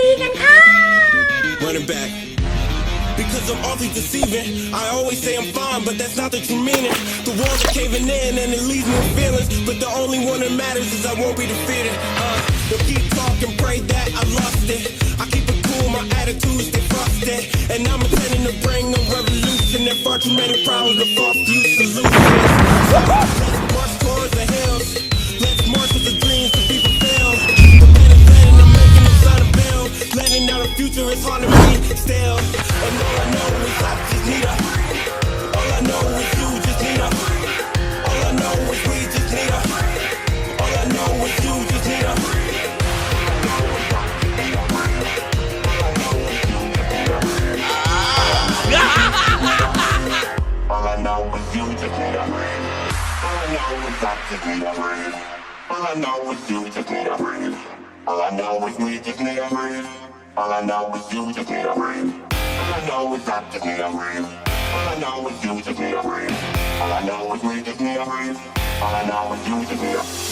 รีกันค่ะ running back. Because I'm awfully deceiving. I always say I'm fine, but that's not the true meaning. The walls are caving in and it leaves me with feelings. But the only one that matters is I won't be defeated. Uh, they'll keep talking, pray that I lost it. I keep it cool, my attitude stay frosted. And I'm intending to bring a revolution. There far too many problems to far few solutions. Future hard to me still. And all I know is I just need a. All I know is you just need a. All I know is we just need a. All I know is you just need a. All I know is you just need a ring. All I know is I just need a ring. All I know is you just need a ring. All I know is we just need a ring. All I know is you took me away. All I know is that to be me away. All I know is you took me away. All I know is we be me away. All I know is you took me away.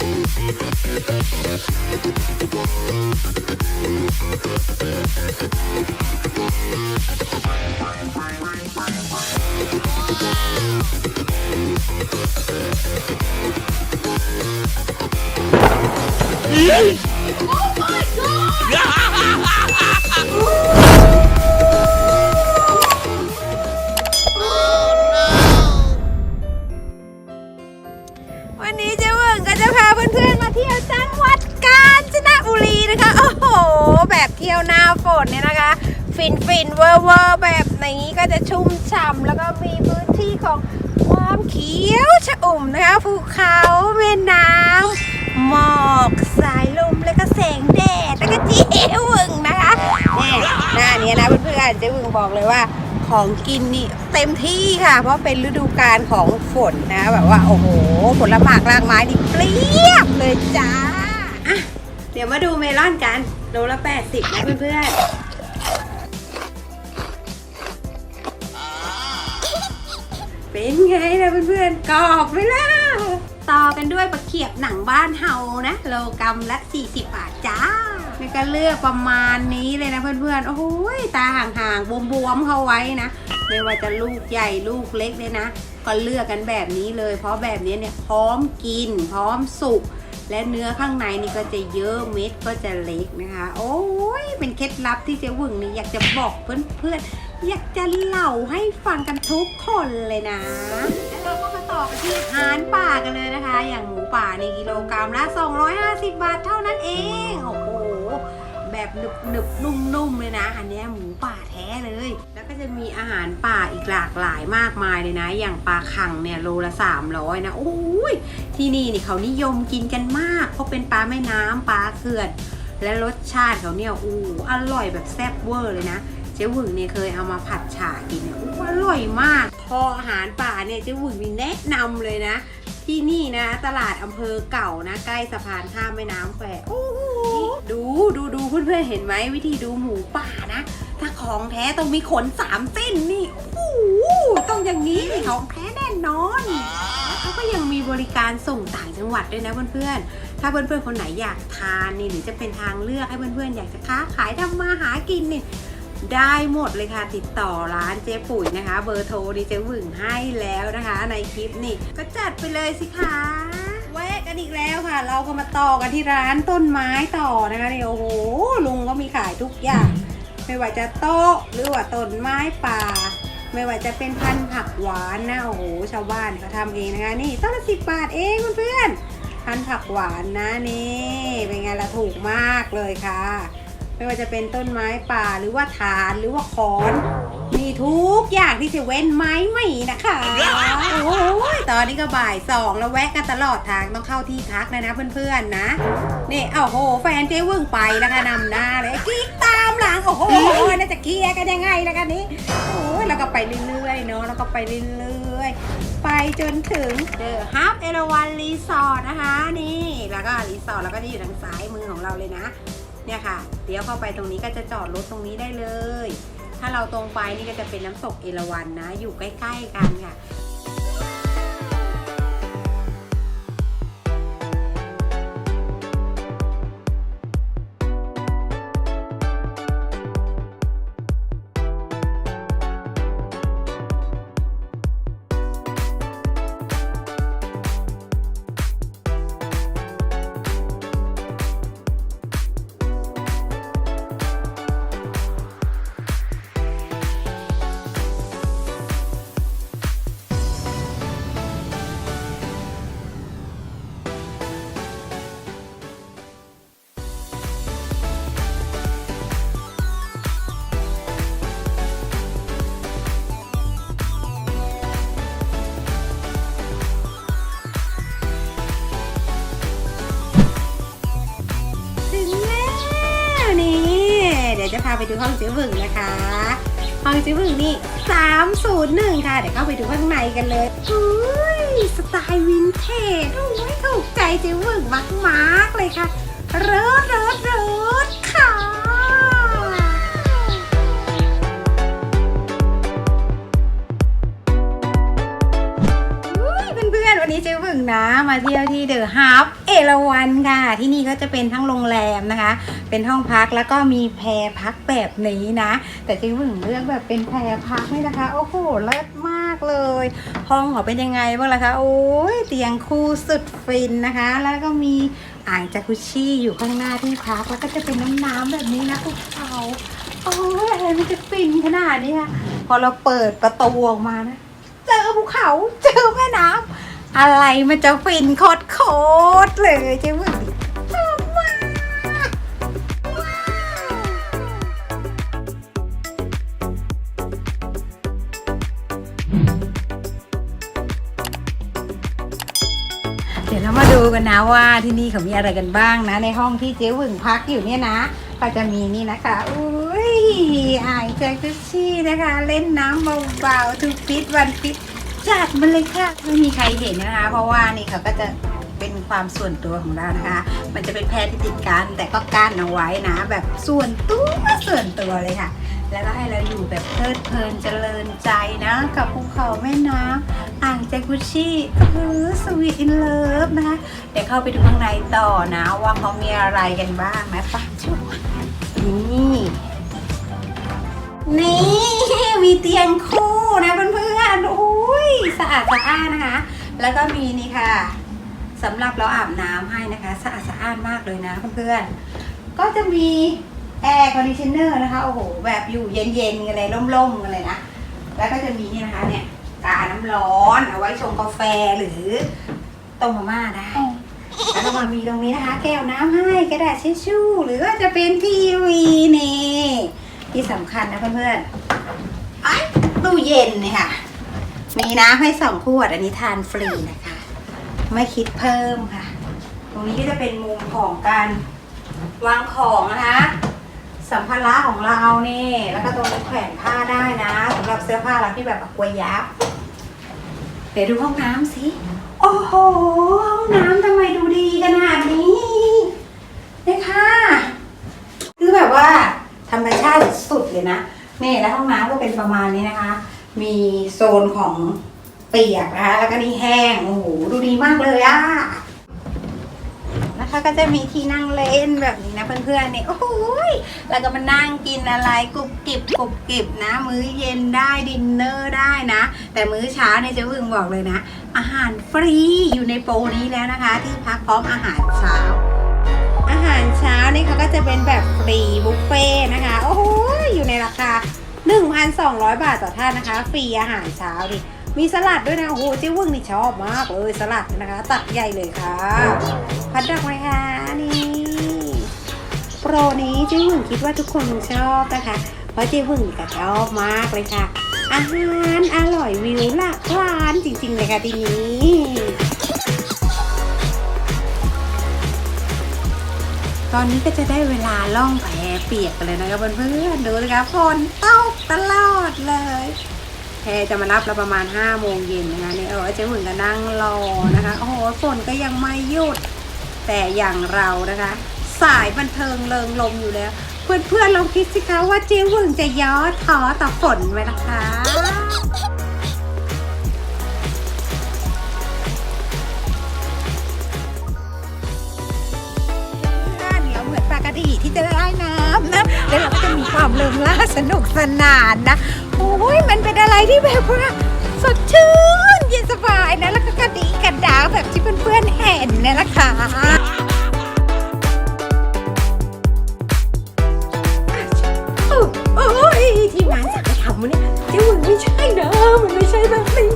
Oh วัน ที่ยวหน้าฝนเนี่ยนะคะ ฟินฟินๆเวอร์เวอร์แบบนี้ก็จะชุ่มฉ่ำแล้วก็มีพื้นที่ของความเขียวชอุ่มนะคะภูเขาแม่น้ำหมอกสายลมแล้วก็แสงแดดแล้วก็เจ๊เวิร์งนะคะเนี่ยหน้านี้นะเพื่อนๆเจ๊เวิร์งบอกเลยว่าของกินนี่เต็มที่ค่ะ เพราะเป็นฤดูกาลของฝนนะแบบว่าโอ้โหผลหมากรากไม้นี่เปรี้ยบเลยจ้าอะเดี๋ยวมาดูเมลอนกัน โลละ 80 นะเพื่อนๆ เป็นไงล่ะเพื่อนๆ กรอบไหมล่ะต่อกันด้วยปลาเขียบหนังบ้านเฮานะ โลกรัมละ 40 บาทจ้านี่ก็เลือกประมาณนี้เลยนะเพื่อนๆ โอ้โหตาห่างๆ บวมๆ เข้าไว้นะ ไม่ว่าจะลูกใหญ่ลูกเล็กเลยนะ ก็เลือกกันแบบนี้เลย เพราะแบบนี้เนี่ยพร้อมกิน พร้อมสุก และเนื้อข้างในนี่ก็จะเยอะเม็ดก็จะเล็กนะคะ โอ้ยเป็นเคล็ดลับที่เจ๊วึงนี่อยากจะบอกเพื่อนๆอยากจะเล่าให้ฟังกันทุกคนเลยนะแล้วเราก็มาต่อกันที่อาหารป่ากันเลยนะคะ อย่างหมูป่านี่กิโลกรัมละ 250 บาทเท่านั้นเองโอ้โหแบบหนึบหนึบนุ่มๆเลยนะ อันนี้หมูป่าแท้เลย หารป่าอีกหลากหลายมากมายเลยนะ อย่างปลาคังเนี่ยโลละ 300 นะโอ้ยที่นี่นี่เขานิยมกินกันมาก เพราะเป็นปลาแม่น้ำปลาเขื่อน และรสชาติเขาเนี่ยอู้อร่อยแบบแซ่บเวอร์เลยนะเจ๊หวึงเนี่ยเคยเอามาผัดฉ่ากินเนี่ยอู้อร่อยมาก พออาหารป่าเนี่ยเจ๊หวึงนี่แนะนำเลยนะ ที่นี่นะ ตลาดอำเภอเก่านะ ใกล้สะพานข้ามแม่น้ำแควโอ้โหดูดูดูเพื่อนๆเห็นไหมวิธีดูหมูป่านะ ถ้าของแท้ต้องมีขนสามเส้นนี่โอ้โหต้องอย่างนี้ของแท้แน่นอนแล้วเขาก็ยังมีบริการส่งต่างจังหวัดด้วยนะเพื่อนๆ ถ้าเพื่อนๆคนไหนอยากทานนี่หรือจะเป็นทางเลือกให้เพื่อนๆอยากจะค้าขายทำมาหากินนี่ได้หมดเลยค่ะติดต่อร้านเจ๊ปุ๋ยนะคะ เบอร์โทรนี่เจ๊หวึงให้แล้วนะคะ ในคลิปนี่ก็จัดไปเลยสิคะแวะกันอีกแล้วค่ะ เราก็มาต่อกันที่ร้านต้นไม้ต่อนะคะเนี่ยโอ้โหลุงก็มีขายทุกอย่าง ไม่ว่าจะโต๊ะหรือว่าต้นไม้ป่า ไม่ว่าจะเป็นพันธุ์ผักหวานนะโอ้โหชาวบ้านเขาทำเองนะคะนี่ต้นละสิบบาทเองเพื่อนๆพันธุ์ผักหวานนะนี่เป็นไงล่ะถูกมากเลยค่ะ ไม่ว่าจะเป็นต้นไม้ป่าหรือว่าฐานหรือว่าขอน มีทุกอย่างที่จะเว้นไม้ไม่นะคะโอ้ยตอนนี้ก็บ่ายสองแล้วแวะกันตลอดทางต้องเข้าที่พักเลยนะเพื่อนๆนะนี่โอ้โห แฟนเจ๊วึ่งไปแล้วค่ะนำหน้าเลยกิ๊ก หลัง โอ้โหน่าจะเคลียร์กันยังไงล่ะกันนี้โอ้ยแล้วก็ไปเรื่อยๆเนาะแล้วก็ไปเรื่อยๆไปจนถึงเดอะฮับเอราวันรีสอร์ทนะคะนี่แล้วก็รีสอร์ทแล้วก็จะอยู่ทางซ้ายมือของเราเลยนะ เนี่ยค่ะเดี๋ยวเข้าไปตรงนี้ก็จะจอดรถตรงนี้ได้เลย ถ้าเราตรงไปนี่ก็จะเป็นน้ำตกเอราวันนะ อยู่ใกล้ ๆ กันค่ะ ไปดูห้องเจ๊บึงนะคะ ห้องเจ๊บึงนี่ 301 ค่ะ เดี๋ยวเข้าไปดูข้างในกันเลยอุ้ยสไตล์วินเทจโอ้ยถูกใจเจ๊บึงมากๆเลยค่ะเริศเริศเริศค่ะอุ๊ยเพื่อนๆวันนี้เจ๊บึงนะ มาเที่ยวที่เดอะฮับ ราวันค่ะ ที่นี่ก็จะเป็นทั้งโรงแรมนะคะ เป็นห้องพักแล้วก็มีแพรพักแบบนี้นะ แต่เจ๊บึงเลือกแบบเป็นแพรพักนี่นะคะ โอ้โหเลิศมากเลย ห้องเขาเป็นยังไงบ้างล่ะคะ โอ้ยเตียงคู่สุดฟินนะคะ แล้วก็มีอ่างจากุชชี่อยู่ข้างหน้าที่พักแล้วก็จะเป็นน้ำน้ำๆแบบนี้นะภูเขาโอ้ยอะไรมันจะฟินขนาดนี้ค่ะพอเราเปิดประตูออกมานะ เจอภูเขาเจอแม่น้ำ อะไรมันจะฟินโคตรโคตรๆเลยเจ๊บึ้งชอบมากว้าวเดี๋ยวเรามาดูกันนะว่าที่นี่เขามีอะไรกันบ้างนะ ในห้องที่เจ๊หวึงพักอยู่เนี่ยนะก็จะมีนี่นะคะอุ้ยอางแจ็คกุชชี่นะคะ เล่นน้ำเบาๆทุกฟิตวันฟิต จัดมาเลยค่ะ ไม่มีใครเห็นนะคะ เพราะว่านี่เขาก็จะเป็นความส่วนตัวของเรานะคะ มันจะเป็นแพรที่ติดกัน แต่ก็กั้นเอาไว้นะ แบบส่วนตัวส่วนตัวเลยค่ะ แล้วก็ให้เราอยู่แบบเพลิดเพลินเจริญใจนะ กับภูเขาแม่น้ำอ่างแจกุชี่เออสวีทอินเลิฟนะคะ เดี๋ยวเข้าไปดูข้างในต่อนะ ว่าเขามีอะไรกันบ้างนะปะชุบนี่ นี่ มีเตียงคู่นะเพื่อน สะอาดสะอ้านนะคะ แล้วก็มีนี่ค่ะสำหรับเราอาบน้ำให้นะคะ สะอาดสะอ้านมากเลยนะเพื่อนๆก็จะมีแอร์คอนดิชเนอร์นะคะโอ้โหแบบอยู่เย็นๆกันเลยร่มๆกันเลยนะแล้วก็จะมีนี่นะคะเนี่ยกาน้ำร้อนเอาไว้ชงกาแฟหรือต้มมาม่าได้แล้วก็มามีตรงนี้นะคะ แก้วน้ำให้กระดาษทิชชู่ หรือว่าจะเป็นทีวีนี่ที่สำคัญนะเพื่อนๆไอ้ตู้เย็นเนี่ยค่ะ มีน้ำให้สองขวด อันนี้ทานฟรีนะคะ ไม่คิดเพิ่มค่ะ ตรงนี้ก็จะเป็นมุมของการวางของนะคะสัมภาระของเรานี่แล้วก็ตรงนี้แขวนผ้าได้นะสำหรับเสื้อผ้าเราที่แบบกวยยับเดี๋ยวดูห้องน้ำสิโอ้โหห้องน้ำทำไมดูดีขนาดนี้เนี่ยค่ะคือแบบว่าธรรมชาติสุดเลยนะนี่แล้วห้องน้ำก็เป็นประมาณนี้นะคะ มีโซนของเปียกนะคะ แล้วก็นี่แห้ง โอ้โห ดูดีมากเลยอะนะคะก็จะมีที่นั่งเล่นแบบนี้นะเพื่อนๆเนี่ยโอ้โหยแล้วก็มานั่งกินอะไรกรุบกริบกรุบกริบนะ มื้อเย็นได้ดินเนอร์ได้นะ แต่มื้อเช้าเนี่ยเจะวึงบอกเลยนะ อาหารฟรีอยู่ในโปรนี้แล้วนะคะ ที่พักพร้อมอาหารเช้า อาหารเช้านี่เขาก็จะเป็นแบบฟรีบุฟเฟ่นะคะ 1,200 บาทต่อท่านนะคะ ฟรีอาหารเช้าดิมีสลัดด้วยนะโอ้โหเจ้เวึงนี่ชอบมากเลยสลัดนะคะ ตัดใหญ่เลยค่ะ พัดดอกไม้ค่ะนี่ โปรนี้เจ๊วึงคิดว่าทุกคนชอบนะคะ เพราะเจ๊วึงก็ชอบมากเลยค่ะ อาหารอร่อยวิวหลากร้านจริงๆเลยค่ะทีนี้ตอนนี้ก็จะได้เวลาล่องแพ เปียกกันเลยนะคะเพื่อนๆดูเลยค่ะฝนตกตลอดเลยแพจะมารับเราประมาณ5้าโมงเย็นนะคะเนี่ยเออเจ๊หวึงก็นั่งรอนะคะโอ้โหฝนก็ยังไม่หยุดแต่อย่างเรานะคะ สายบันเทิงเริงลมอยู่แล้ว เพื่อนๆลองคิดสิคะว่าเจ๊หวึงจะย้อท้อต่อฝนไหมล่ะคะเดี๋ยวเหมือนปกติที่จะได้น้ำนะ ริงล่าสนุกสนานนะโอ้ยมันเป็นอะไรที่แบบว่าสดชื่นเย็นสบายนะแล้วก็กระดีกระดาแบบที่เพื่อนๆเห็นเนี่ยนะคะโอ้ยที่มันจะไปทำเนี่เจ้ามันไม่ใช่นะมันไม่ใช่แบบนี้